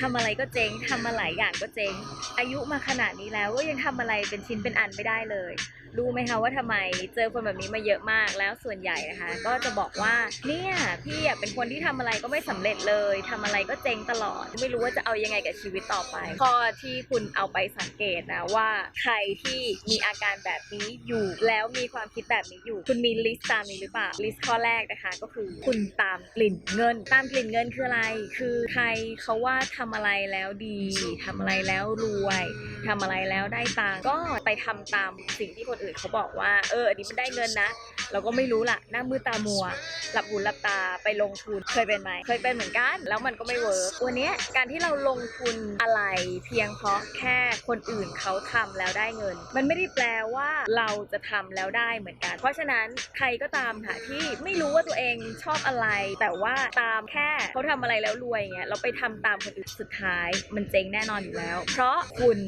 ทำอะไรก็เจ๊งทำมาหลายอย่างก็เจ๊งอายุมาขนาดนี้แล้วก็ยังทำอะไรเป็นชิ้นเป็นอันไม่ได้เลยรู้ไหมคะว่าทำไมเจอคนแบบนี้มาเยอะมากแล้วส่วนใหญ่นะคะ ก็จะบอกว่าเนี่ยพี่เป็นคนที่ทำอะไรก็ไม่สำเร็จเลยทำอะไรก็เจ๊งตลอด ไม่รู้ว่าจะเอายังไงกับชีวิตต่อไปข้อที่คุณเอาไปสังเกตนะว่าใครที่มีอาการแบบนี้อยู่ แล้วมีความคิดแบบนี้อยู่ คุณมีลิสต์ตามนี้หรือเปล่าลิสต์ข้อแรกนะคะ ก็คือคุณตามกลิ่นเงิน ตามกลิ่นเงินคืออะไร คือใครเขาว่าทำอะไรแล้วดีทำอะไรแล้วรวยทำอะไรแล้วได้ตังก็ไปทำตามสิ่งที่คนอื่นเขาบอกว่า เออ อันนี้มันได้เงินนะ เราก็ไม่รู้ล่ะ หน้ามือตามัว หลับหูหลับตาไปลงทุน เคยเป็นไหม เคยเป็นเหมือนกัน แล้วมันก็ไม่เวิร์กวันนี้การที่เราลงทุนอะไร เพียงเพราะแค่คนอื่นเขาทำแล้วได้เงิน มันไม่ได้แปลว่าเราจะทำแล้วได้เหมือนกัน เพราะฉะนั้นใครก็ตามค่ะที่ไม่รู้ว่าตัวเองชอบอะไร แต่ว่าตามแค่เขาทำอะไรแล้วรวยอย่างเงี้ย เราไปทำตามคนอื่น สุดท้าย มันเจ๊งแน่นอนอยู่แล้ว เพราะคุณ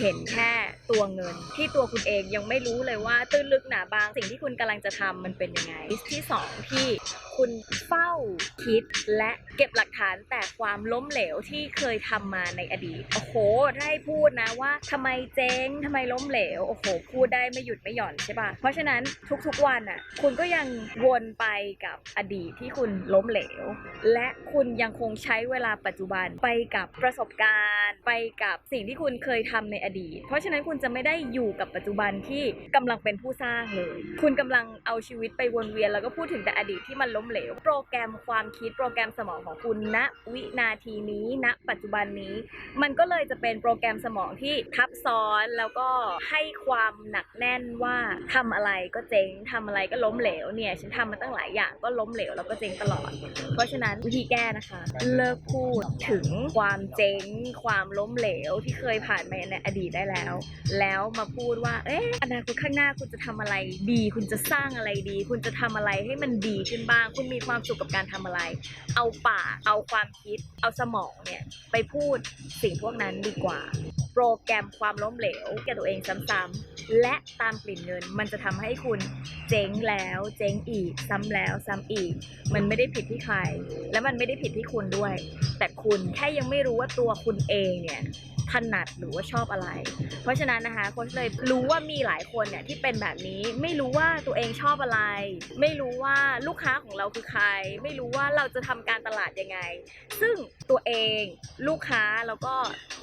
เห็นแค่ตัวเงิน ที่ตัวคุณเองยังไม่รู้เลยว่าตื้นลึกหนาบางสิ่งที่คุณกำลังจะทำมันเป็นยังไงที่สองที่ คุณเฝ้าคิดและเก็บหลักฐานแต่ความล้มเหลวที่เคยทำมาในอดีต โอ้โหถ้าให้พูดนะว่าทำไมเจ๊งทำไมล้มเหลว โอ้โห พูดได้ไม่หยุดไม่หย่อนใช่ปะเพราะฉะนั้นทุกๆวันอะ คุณก็ยังวนไปกับอดีตที่คุณล้มเหลว และคุณยังคงใช้เวลาปัจจุบันไปกับประสบการณ์ ไปกับสิ่งที่คุณเคยทำในอดีต เพราะฉะนั้นคุณจะไม่ได้อยู่กับปัจจุบันที่กำลังเป็นผู้สร้างเลย คุณกำลังเอาชีวิตไปวนเวียนแล้วก็พูดถึงแต่อดีตที่มันล้มเหลว โปรแกรมความคิดโปรแกรมสมองของคุณณวินาทีนี้ณปัจจุบันนี้ มันก็เลยจะเป็นโปรแกรมสมองที่ทับซ้อนแล้วก็ให้ความหนักแน่นว่าทำอะไรก็เจ๊งทำอะไรก็ล้มเหลวเนี่ยฉันทำมาตั้งหลายอย่างก็ล้มเหลวแล้วก็เจ๊งตลอด เพราะฉะนั้นวิธีแก้นะคะ เลิกพูดถึงความเจ๊งความล้มเหลวที่เคยผ่านมาในอดีตได้แล้ว แล้วมาพูดว่า เอ๊ะอนาคตข้างหน้าคุณจะทำอะไรดี คุณจะสร้างอะไรดี คุณจะทำอะไรให้มันดีขึ้นบ้างคุณมีความสุขกับการทำอะไร เอาปากเอาความคิด เอาสมองเนี่ยไปพูดสิ่งพวกนั้นดีกว่า โปรแกรมความล้มเหลวแก่ตัวเองซ้ำๆและตามกลิ่นเงินมันจะทำให้คุณเจ๊งแล้วเจ๊งอีกซ้ำแล้วซ้ำอีก มันไม่ได้ผิดที่ใคร และมันไม่ได้ผิดที่คุณด้วย แต่คุณแค่ยังไม่รู้ว่าตัวคุณเองเนี่ยถนัดหรือว่าชอบอะไร เพราะฉะนั้นนะคะโค้ชเลยรู้ว่ามีหลายคนเนี่ยที่เป็นแบบนี้ไม่รู้ว่าตัวเองชอบอะไร ไม่รู้ว่าลูกค้าของเราคือใคร ไม่รู้ว่าเราจะทำการตลาดยังไง ซึ่งตัวเองลูกค้าแล้วก็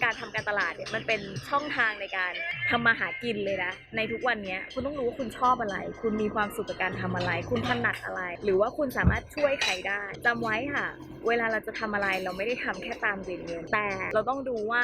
การทำการตลาดเนี่ยมันเป็นช่องทางในการทำมาหากินเลยนะในทุกวันนี้คุณต้องรู้ว่าคุณชอบอะไร คุณมีความสุขกับการทำอะไร คุณถนัดอะไร หรือว่าคุณสามารถช่วยใครได้จำไว้ค่ะ เวลาเราจะทำอะไรเราไม่ได้ทำแค่ตามเงินเงินแต่เราต้องดูว่า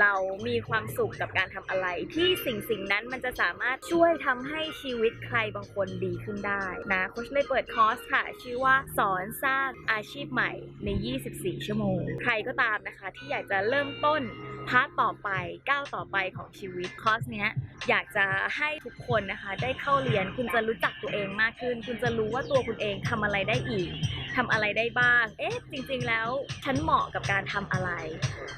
เรามีความสุขกับการทำอะไร ที่สิ่งสิ่งนั้นมันจะสามารถช่วยทำให้ชีวิตใครบางคนดีขึ้นได้นะโค้ชเลยเปิดคอร์สค่ะ ชื่อว่าสอนสร้างอาชีพใหม่ใน 24 ชั่วโมง ใครก็ตามนะคะ ที่อยากจะเริ่มต้นพาร์ทต่อไปก้าวต่อไปของชีวิตคอร์สเนี้ย อยากจะให้ทุกคนนะคะได้เข้าเรียนคุณจะรู้จักตัวเองมากขึ้น คุณจะรู้ว่าตัวคุณเองทำอะไรได้อีกทำอะไรได้บ้าง เอ๊ะจริง ๆ แล้วฉันเหมาะกับการทำอะไร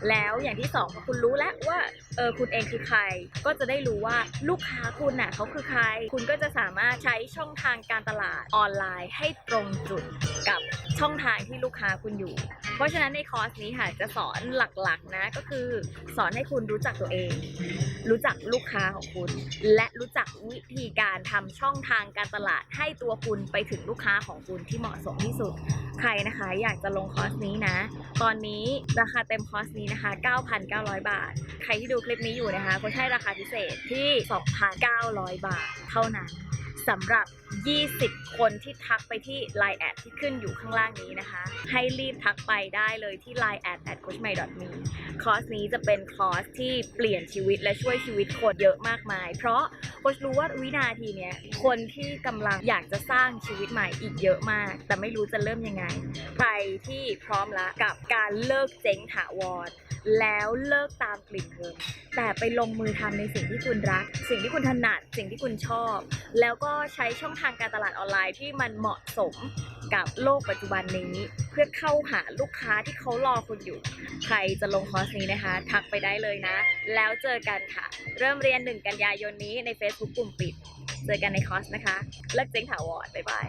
แล้วอย่างที่สองพอคุณรู้แล้วว่าเออคุณเองคือใคร ก็จะได้รู้ว่าลูกค้าคุณน่ะเขาคือใคร คุณก็จะสามารถใช้ช่องทางการตลาดออนไลน์ ให้ตรงจุดกับช่องทางที่ลูกค้าคุณอยู่ เพราะฉะนั้นในคอร์สนี้ค่ะจะสอนหลักๆนะก็คือสอนให้คุณรู้จักตัวเอง รู้จักลูกค้าของคุณ และรู้จักวิธีการทำช่องทางการตลาดให้ตัวคุณไปถึงลูกค้าของคุณที่เหมาะสมที่สุด ใครนะคะ อยากจะลงคอร์สนี้นะ ตอนนี้ราคาเต็มคอร์สนี้นะคะ 9,900 บาท ใครที่ดูคลิปนี้อยู่นะคะก็ใช้ราคาพิเศษที่ 2,900 บาท เท่านั้น สำหรับ 20 คนที่ทักไปที่ Line แอดที่ขึ้นอยู่ข้างล่างนี้นะคะ ให้รีบทักไปได้เลยที่ Line แอด at coachmy.me คอร์สนี้จะเป็นคอร์สที่เปลี่ยนชีวิตและช่วยชีวิตคนเยอะมากมาย เพราะโค้ชรู้ว่าวินาทีเนี้ยคนที่กำลังอยากจะสร้างชีวิตใหม่อีกเยอะมาก แต่ไม่รู้จะเริ่มยังไง ใครที่พร้อมละกับการเลิกเจ๊งถาวรแล้วเลิกตามกลิ่นเงิน แต่ไปลงมือทำในสิ่งที่คุณรัก สิ่งที่คุณถนัด สิ่งที่คุณชอบ แล้วก็ใช้ช่องทางการตลาดออนไลน์ที่มันเหมาะสมกับโลกปัจจุบันนี้เพื่อเข้าหาลูกค้าที่เขารอคุณอยู่ ใครจะลงคอร์สนี้นะคะ ทักไปได้เลยนะ แล้วเจอกันค่ะ เริ่มเรียน 1 กันยายนนี้ใน Facebook กลุ่มปิด เจอกันในคอร์สนะคะ เลิกเจ๊งถาวรบ๊ายบาย